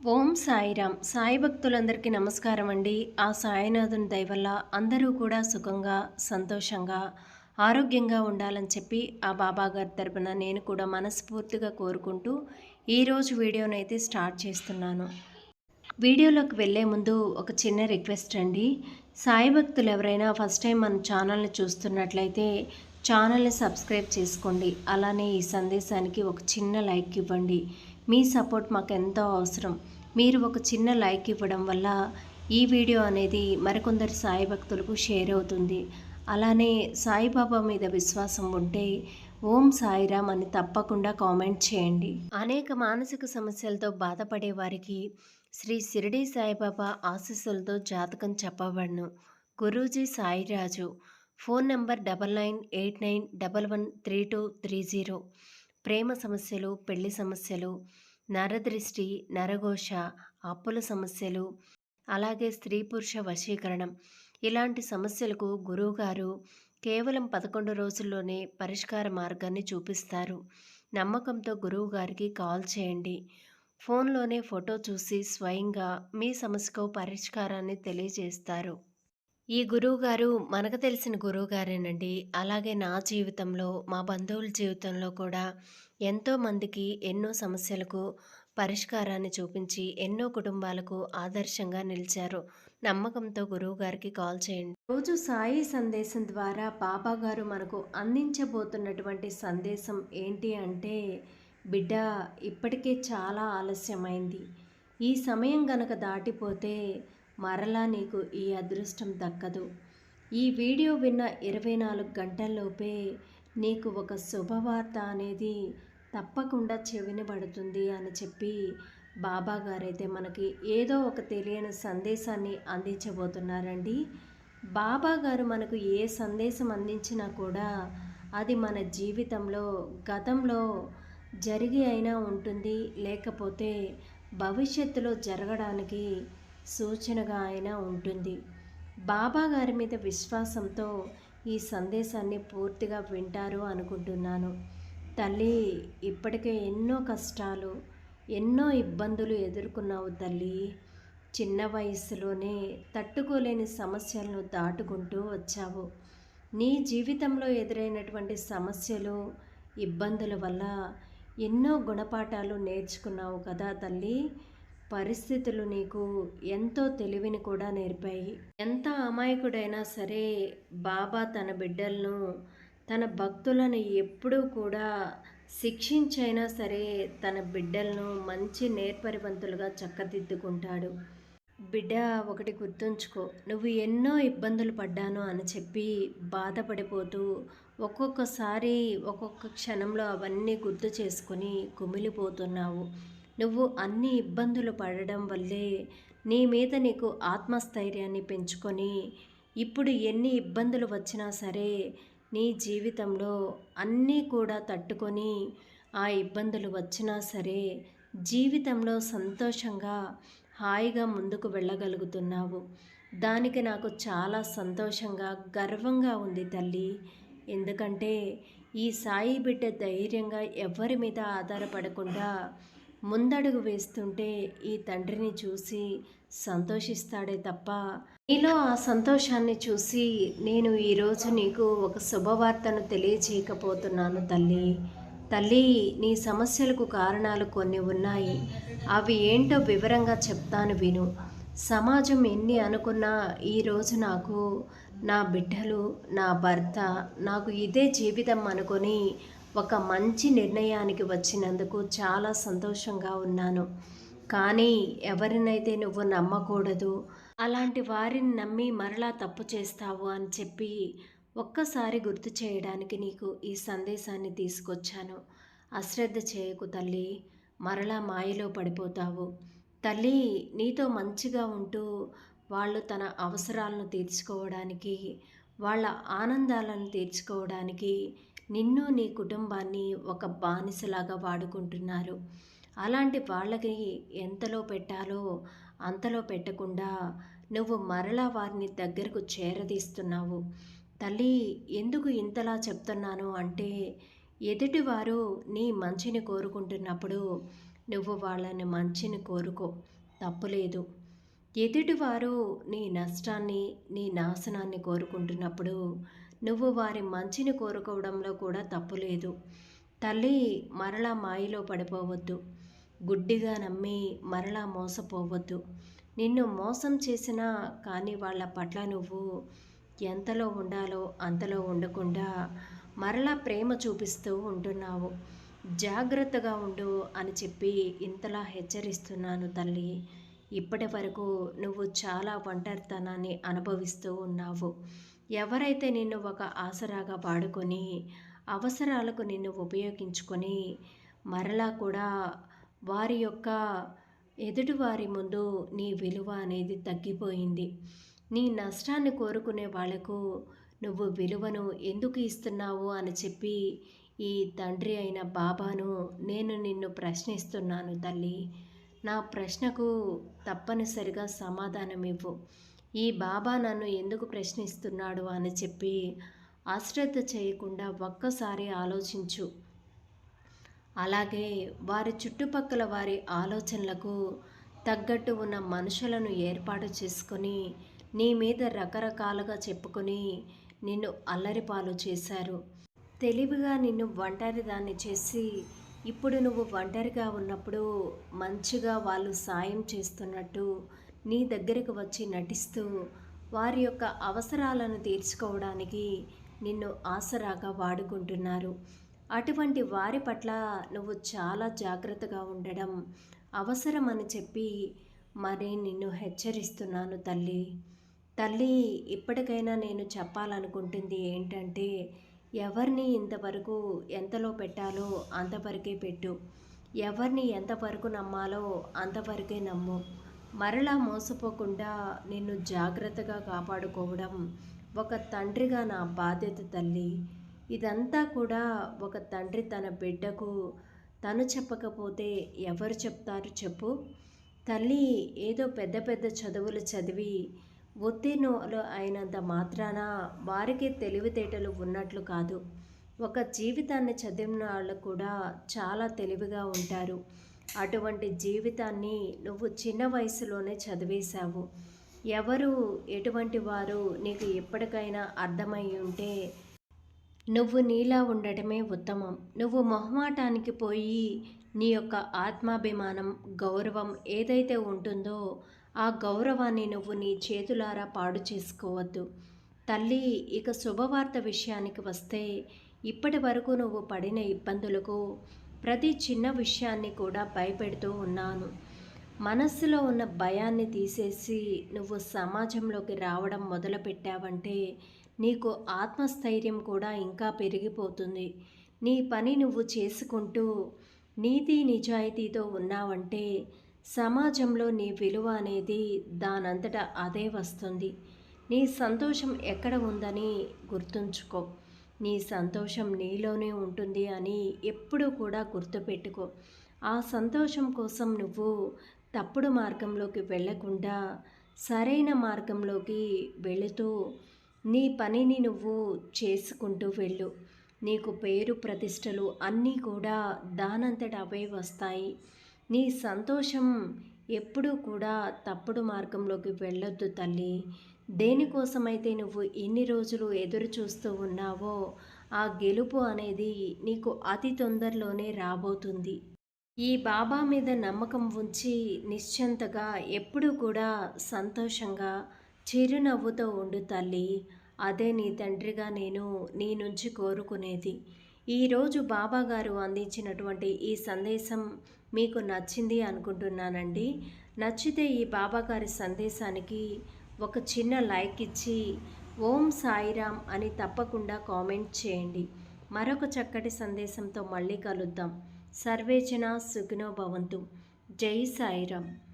ఓం సాయిరామ్. సాయి భక్తులందరికీ నమస్కారం అండి. ఆ సాయినాథుని దయవల్ల అందరూ కూడా సుఖంగా సంతోషంగా ఆరోగ్యంగా ఉండాలని చెప్పి ఆ బాబా గారి తరపున నేను కూడా మనస్ఫూర్తిగా కోరుకుంటూ ఈరోజు వీడియోనైతే స్టార్ట్ చేస్తున్నాను. వీడియోలోకి వెళ్ళే ముందు ఒక చిన్న రిక్వెస్ట్ అండి. సాయి భక్తులు ఎవరైనా ఫస్ట్ టైం మన ఛానల్ని చూస్తున్నట్లయితే ఛానల్ని సబ్స్క్రైబ్ చేసుకోండి. అలానే ఈ సందేశానికి ఒక చిన్న లైక్ ఇవ్వండి. మీ సపోర్ట్ మాకు ఎంతో అవసరం. మీరు ఒక చిన్న లైక్ ఇవ్వడం వల్ల ఈ వీడియో అనేది మరికొందరు సాయి భక్తులకు షేర్ అవుతుంది. అలానే సాయిబాబా మీద విశ్వాసం ఉంటే ఓం సాయిరామ్ అని తప్పకుండా కామెంట్ చేయండి. అనేక మానసిక సమస్యలతో బాధపడే వారికి శ్రీ షిరిడి సాయిబాబా ఆశీస్సులతో జాతకం చెప్పబడను. Guruji Sairaju. Phone number double nine eight nine double one three two three zero. ప్రేమ సమస్యలు పెళ్ళి సమస్యలు నరదృష్టి నరఘోష అప్పుల సమస్యలు అలాగే స్త్రీ పురుష వశీకరణం. ఇలాంటి సమస్యలకు గురువుగారు కేవలం పదకొండు రోజుల్లోనే పరిష్కార మార్గాన్ని చూపిస్తారు. నమ్మకంతో గురువుగారికి కాల్ చేయండి. ఫోన్లోనే ఫోటో చూసి స్వయంగా మీ సమస్యకు పరిష్కారాన్ని తెలియజేస్తారు. ఈ గురువుగారు మనకు తెలిసిన గురువుగారేనండి. అలాగే నా జీవితంలో మా బంధువుల జీవితంలో కూడా ఎంతోమందికి ఎన్నో సమస్యలకు పరిష్కారాన్ని చూపించి ఎన్నో కుటుంబాలకు ఆదర్శంగా నిలిచారు. నమ్మకంతో గురువుగారికి కాల్ చేయండి. రోజు సాయి సందేశం ద్వారా బాబా గారు మనకు అందించబోతున్నటువంటి సందేశం ఏంటి అంటే బిడ్డ ఇప్పటికే చాలా ఆలస్యమైంది. ఈ సమయం గనక దాటిపోతే మరలా నీకు ఈ అదృష్టం దక్కదు. ఈ వీడియో విన్న ఇరవై నాలుగు గంటల్లోపే నీకు ఒక శుభవార్త అనేది తప్పకుండా చెవినబడుతుంది అని చెప్పి బాబా గారైతే మనకి ఏదో ఒక తెలియని సందేశాన్ని అందించబోతున్నారండి. బాబా గారు మనకు ఏ సందేశం అందించినా కూడా అది మన జీవితంలో గతంలో జరిగి అయినా ఉంటుంది. లేకపోతే భవిష్యత్తులో జరగడానికి సూచనగా ఆయన ఉంటుంది. బాబా గారి మీద విశ్వాసంతో ఈ సందేశాన్ని పూర్తిగా వింటారు అనుకుంటున్నాను. తల్లి ఇప్పటికే ఎన్నో కష్టాలు ఎన్నో ఇబ్బందులు ఎదుర్కొన్నావు తల్లి. చిన్న వయసులోనే తట్టుకోలేని సమస్యలను దాటుకుంటూ వచ్చావు. నీ జీవితంలో ఎదురైనటువంటి సమస్యలు ఇబ్బందుల వల్ల ఎన్నో గుణపాఠాలు నేర్చుకున్నావు కదా తల్లి. పరిస్థితులు నీకు ఎంతో తెలివిని కూడా నేర్పాయి. ఎంత అమాయకుడైనా సరే బాబా తన బిడ్డలను తన భక్తులను ఎప్పుడూ కూడా శిక్షించైనా సరే తన బిడ్డలను మంచి నేర్పరివంతులుగా చక్కదిద్దుకుంటాడు. బిడ్డ ఒకటి గుర్తుంచుకో నువ్వు ఎన్నో ఇబ్బందులు పడ్డాను అని చెప్పి బాధపడిపోతూ ఒక్కొక్కసారి ఒక్కొక్క క్షణంలో అవన్నీ గుర్తు చేసుకొని కుమిలిపోతున్నావు. నువ్వు అన్ని ఇబ్బందులు పడడం వల్లే నీ మీద నీకు ఆత్మస్థైర్యాన్ని పెంచుకొని ఇప్పుడు ఎన్ని ఇబ్బందులు వచ్చినా సరే నీ జీవితంలో అన్నీ కూడా తట్టుకొని ఆ ఇబ్బందులు వచ్చినా సరే జీవితంలో సంతోషంగా హాయిగా ముందుకు వెళ్ళగలుగుతున్నావు. దానికి నాకు చాలా సంతోషంగా గర్వంగా ఉంది తల్లి. ఎందుకంటే ఈ సాయి బిడ్డ ధైర్యంగా ఎవరి మీద ఆధారపడకుండా ముందడుగు వేస్తుంటే ఈ తండ్రిని చూసి సంతోషిస్తాడే తప్ప నీలో ఆ సంతోషాన్ని చూసి నేను ఈరోజు నీకు ఒక శుభవార్తను తెలియచేయకపోతున్నాను తల్లి. తల్లి నీ సమస్యలకు కారణాలు కొన్ని ఉన్నాయి. అవి ఏంటో వివరంగా చెప్తాను విను. సమాజం ఎన్ని అనుకున్నా ఈరోజు నాకు నా బిడ్డలు నా భర్త నాకు ఇదే జీవితం అనుకొని ఒక మంచి నిర్ణయానికి వచ్చినందుకు చాలా సంతోషంగా ఉన్నాను. కానీ ఎవరినైతే నువ్వు నమ్మకూడదు అలాంటి వారిని నమ్మి మరలా తప్పు చేస్తావు అని చెప్పి ఒక్కసారి గుర్తు చేయడానికి నీకు ఈ సందేశాన్ని తీసుకొచ్చాను. అశ్రద్ధ చేయకు తల్లి మరలా మాయలో పడిపోతావు. తల్లి నీతో మంచిగా ఉంటూ వాళ్ళు తన అవసరాలను తీర్చుకోవడానికి వాళ్ళ ఆనందాలను తీర్చుకోవడానికి నిన్ను నీ కుటుంబాన్ని ఒక బానిసలాగా వాడుకుంటున్నారు. అలాంటి వాళ్ళకి ఎంతలో పెట్టాలో అంతలో పెట్టకుండా నువ్వు మరలా వారిని దగ్గరకు చేరదీస్తున్నావు. తల్లి ఎందుకు ఇంతలా చెప్తున్నాను అంటే ఎదుటివారు నీ మంచిని కోరుకుంటున్నప్పుడు నువ్వు వాళ్ళని మంచిని కోరుకో. తప్పులేదు ఎదుటివారు నీ నష్టాన్ని నీ నాశనాన్ని కోరుకుంటున్నప్పుడు నువ్వు వారి మంచిని కోరుకోవడంలో కూడా తప్పులేదు తల్లి మరలా మాయలో పడిపోవద్దు. గుడ్డిగా నమ్మి మరలా మోసపోవద్దు. నిన్ను మోసం చేసినా కానీ వాళ్ళ పట్ల నువ్వు ఎంతలో ఉండాలో అంతలో ఉండకుండా మరలా ప్రేమ చూపిస్తూ ఉంటున్నావు. జాగ్రత్తగా ఉండు అని చెప్పి ఇంతలా హెచ్చరిస్తున్నాను తల్లి. ఇప్పటి వరకు నువ్వు చాలా ఒంటరితనాన్ని అనుభవిస్తూ ఉన్నావు. ఎవరైతే నిన్ను ఒక ఆసరాగా వాడుకొని అవసరాలకు నిన్ను ఉపయోగించుకొని మరలా కూడా వారి యొక్క ఎదుటివారి ముందు నీ విలువ అనేది తగ్గిపోయింది. నీ నష్టాన్ని కోరుకునే వాళ్ళకు నువ్వు విలువను ఎందుకు ఇస్తున్నావు అని చెప్పి ఈ తండ్రి అయిన బాబాను నేను నిన్ను ప్రశ్నిస్తున్నాను తల్లి. నా ప్రశ్నకు తప్పనిసరిగా సమాధానం ఇవ్వు ఈ బాబా నన్ను ఎందుకు ప్రశ్నిస్తున్నాడు అని చెప్పి అశ్రద్ధ చేయకుండా ఒక్కసారి ఆలోచించు. అలాగే వారి చుట్టుపక్కల వారి ఆలోచనలకు తగ్గట్టు ఉన్న మనుషులను ఏర్పాటు చేసుకొని నీ మీద రకరకాలుగా చెప్పుకొని నిన్ను అల్లరిపాలు చేశారు. తెలివిగా నిన్ను ఒంటరిదాన్ని చేసి ఇప్పుడు నువ్వు ఒంటరిగా ఉన్నప్పుడు మంచిగా వాళ్ళు సాయం చేస్తున్నట్టు నీ దగ్గరకు వచ్చి నటిస్తూ వారి యొక్క అవసరాలను తీర్చుకోవడానికి నిన్ను ఆసరాగా వాడుకుంటున్నారు. అటువంటి వారి పట్ల నువ్వు చాలా జాగ్రత్తగా ఉండడం అవసరమని చెప్పి మరి నిన్ను హెచ్చరిస్తున్నాను తల్లి. తల్లి ఇప్పటికైనా నేను చెప్పాలనుకుంటుంది ఏంటంటే ఎవరిని ఇంతవరకు ఎంతలో పెట్టాలో అంతవరకే పెట్టు. ఎవరిని ఎంతవరకు నమ్మాలో అంతవరకే నమ్ము. మరలా మోసపోకుండా నిన్ను జాగ్రత్తగా కాపాడుకోవడం ఒక తండ్రిగా నా బాధ్యత తల్లి. ఇదంతా కూడా ఒక తండ్రి తన బిడ్డకు తను చెప్పకపోతే ఎవరు చెప్తారు చెప్పు. తల్లి ఏదో పెద్ద పెద్ద చదువులు చదివి ఉత్తీర్ణులు అయినంత మాత్రాన వారికి తెలివితేటలు ఉన్నట్లు కాదు. ఒక జీవితాన్ని చదివిన వాళ్ళు కూడా చాలా తెలివిగా ఉంటారు. అటువంటి జీవితాన్ని నువ్వు చిన్న వయసులోనే చదివేశావు. ఎవరు? ఎటువంటి వారు? నీకు ఎప్పటికైనా అర్థమై ఉంటే నువ్వు నీలా ఉండటమే ఉత్తమం. నువ్వు మొహమాటానికి పోయి నీ యొక్క ఆత్మాభిమానం గౌరవం ఏదైతే ఉంటుందో ఆ గౌరవాన్ని నువ్వు నీ చేతులారా పాడు చేసుకోవద్దు. తల్లి ఇక శుభవార్త విషయానికి వస్తే ఇప్పటి వరకు నువ్వు పడిన ఇబ్బందులకు ప్రతి చిన్న విషయాన్ని కూడా భయపెడుతూ ఉన్నాను. మనస్సులో ఉన్న భయాన్ని తీసేసి నువ్వు సమాజంలోకి రావడం మొదలుపెట్టావంటే నీకు ఆత్మస్థైర్యం కూడా ఇంకా పెరిగిపోతుంది. నీ పని నువ్వు చేసుకుంటూ నీతి నిజాయితీతో ఉన్నావంటే సమాజంలో నీ విలువ అనేది దానంతట అదే వస్తుంది. నీ సంతోషం ఎక్కడ ఉందని గుర్తుంచుకో. నీ సంతోషం నీలోనే ఉంటుంది అని ఎప్పుడూ కూడా గుర్తుపెట్టుకో. ఆ సంతోషం కోసం నువ్వు తప్పుడు మార్గంలోకి వెళ్ళకుండా సరైన మార్గంలోకి వెళుతూ నీ పనిని నువ్వు చేసుకుంటూ వెళ్ళు. నీకు పేరు ప్రతిష్టలు అన్నీ కూడా దానంతట అవే వస్తాయి. నీ సంతోషం ఎప్పుడూ కూడా తప్పుడు మార్గంలోకి వెళ్ళొద్దు తల్లి. దేనికోసమైతే నువ్వు ఇన్ని రోజులు ఎదురు చూస్తూ ఉన్నావో ఆ గెలుపు అనేది నీకు అతి తొందరలోనే రాబోతుంది. ఈ బాబా మీద నమ్మకం ఉంచి నిశ్చంతగా ఎప్పుడూ కూడా సంతోషంగా చిరునవ్వుతో ఉండు తల్లి. అదే నీ తండ్రిగా నేను నీ నుంచి కోరుకునేది. ఈరోజు బాబా గారు అందించినటువంటి ఈ సందేశం మీకు నచ్చింది అనుకుంటున్నానండి. నచ్చితే ఈ బాబాగారి సందేశానికి ఒక చిన్న లైక్ ఇచ్చి ఓం సాయిరామ్ అని తప్పకుండా కామెంట్ చేయండి. మరొక చక్కటి సందేశంతో మళ్ళీ కలుద్దాం. సర్వేచన సుఖినో భవంతు. జై సాయిరామ్.